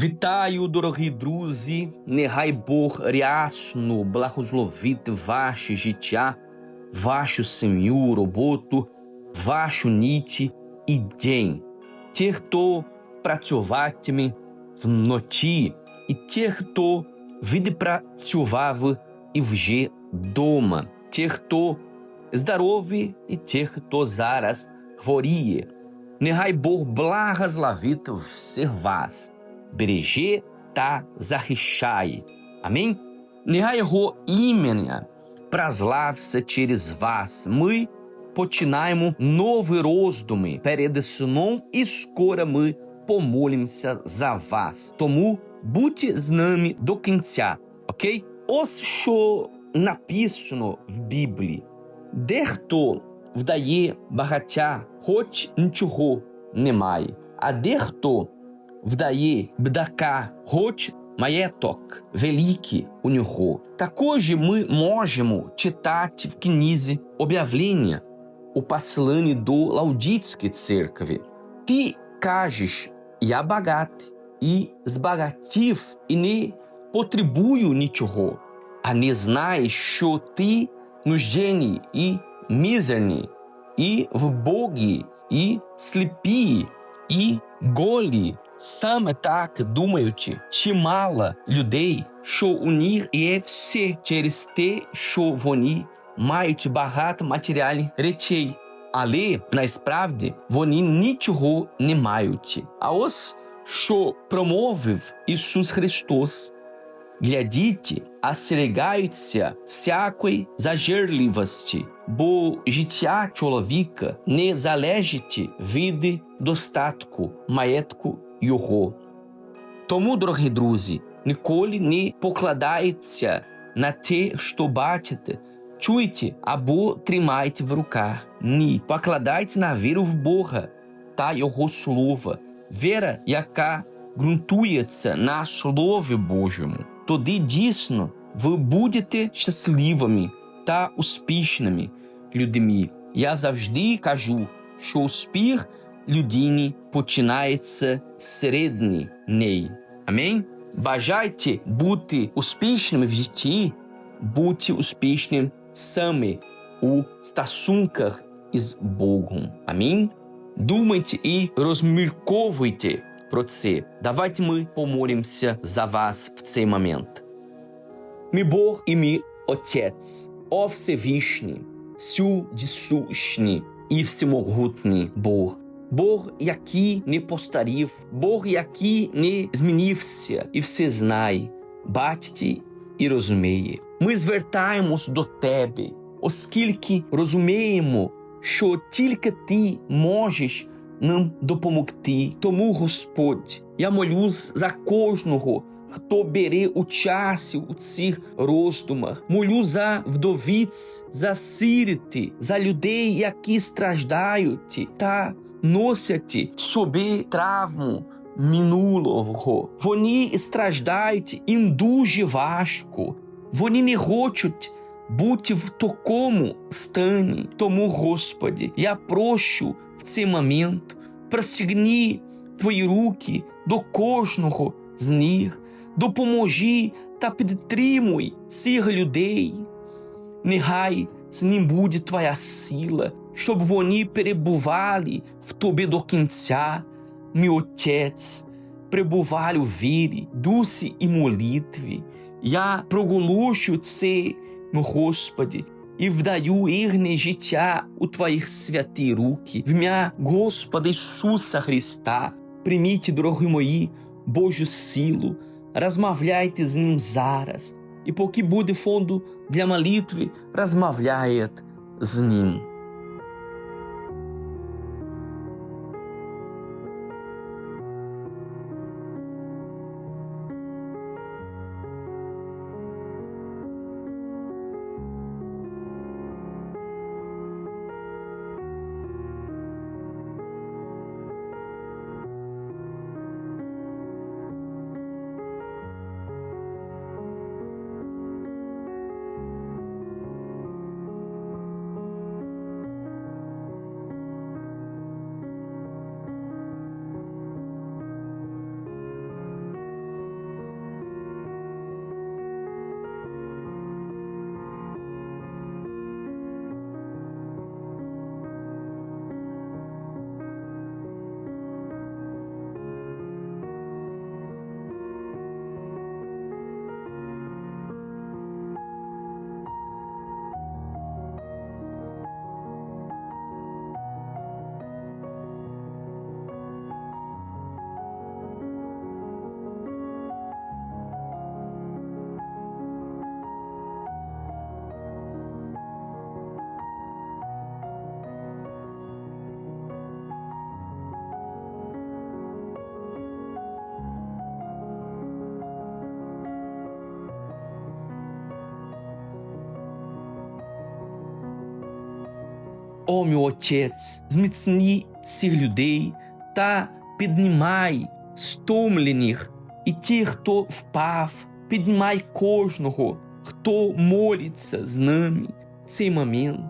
Вітаю, дорогі друзі! Нехай Бог рясно благословить ваше життя, вашу сім'ю, роботу, вашу ніч і день. Ті, хто працюватиме вночі, і ті, хто відпрацював і вже дома, ті, хто здорові, і береже та захищає. Амінь. Нехай його ім'я прослався через вас. Ми починаємо нові роздуми перед сном, і скоро ми помолимося за вас. Тому будьте з нами до кінця. Окей? Ось що написано в Біблії. Дехто вдає багаття, хоч нічого немає, а дехто вдає бдака, хоч маєток великий у нього. Також ми можемо читати в книзі об'явлення у посланні до Лаудітської церкви. Ти кажеш, я багатий і збагатів і не потребую нічого, а не знаєш, що ти нужденний і мізерний, і в Богі, і сліпі, і голі. Саме так думаючи, чимало людей, що у них є все через те, що вони мають багато матеріальних речей, але насправді вони нічого не мають. А ось що промовив Ісус Христос. Глядіть, остерігаються всякої зажерливості, бо життя чоловіка не залежить від достатку маєтку його. Тому, дорогі друзі, ніколи не покладається на те, що бачите, чуєте або тримаєте в руках. Ні, покладайте на віру в Бога та Його Слово, віра, яка ґрунтується на Слові Божому. Тоді дійсно ви будете щасливими та успішними людьми. Я завжди кажу, що успіх людині починається зсередини неї. Амінь. Бажайте бути успішними в житті, будьте успішним саме у стосунках із Богом. Амінь. Думайте і розмірковуйте про це. Давайте ми помолимося за вас в цей момент. Мій Бог і мій Отець, о Всевишній, всюдісущний і всемогутній Бог. Бог, який не постарів, Бог, який не змінився і все знає, бачить і розуміє. Ми звертаємось до Тебе, оскільки розуміємо, що тільки Ти можеш нам допомогти. Тому, Господь, я молюсь за кожного, хто бере участь у цих роздумах. Молю за вдовиць, за сиріти, за людей, які страждають та носять собі травму минулого. Вони страждають їм дуже важко. Вони не хочуть бути в такому стані. Тому, Господі, я прошу в цей момент простягни твої руки до кожного з них, допоможи та підтримуй цих людей. Нехай з ним буде твоя сила, щоб вони перебували в тобі до кінця, мій Отець, перебували у вірі, дусі і молитві. Я проголошую це, ну, Господи, і вдаю ігне життя у Твоїх святі руки. В ім'я Господа Ісуса Христа. Прийміть, дорогі мої, Божу силу, розмовляйте з Ним зараз. І поки буде фонду для молитви, розмовляєте з Ним. О, мій Отець, зміцні цих людей та піднімай стомлених і тих, хто впав, піднімай кожного, хто молиться з нами в цей момент.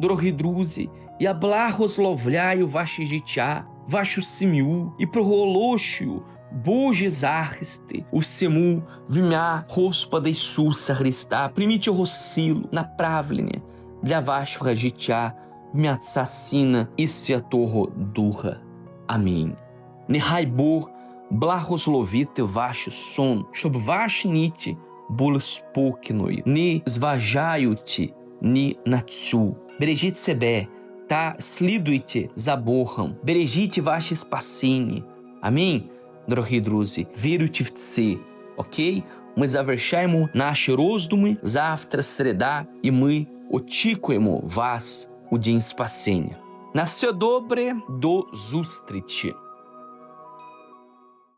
Дорогі друзі, я благословляю ваше життя, вашу сім'ю і проголошую Божі захисти у всьому в ім'я Господа Ісуса Христа. Прийміть Його силу, направлення для вашого життя в ім'я Отця, Сина і Святого Духа. Амінь. Нехай Бог благословити ваш сон, щоб ваші ніті були спокійною, не зважаючи ні на цю. Бережіть себе та слідуйте за Богом. Бережіть ваше спасіння. Амінь. Дорогі друзі, віруйте в це, окей? Ми завершаємо наші роздуми завтра, середа, і ми очікуємо вас у день спасіння. На все добре, до зустрічі!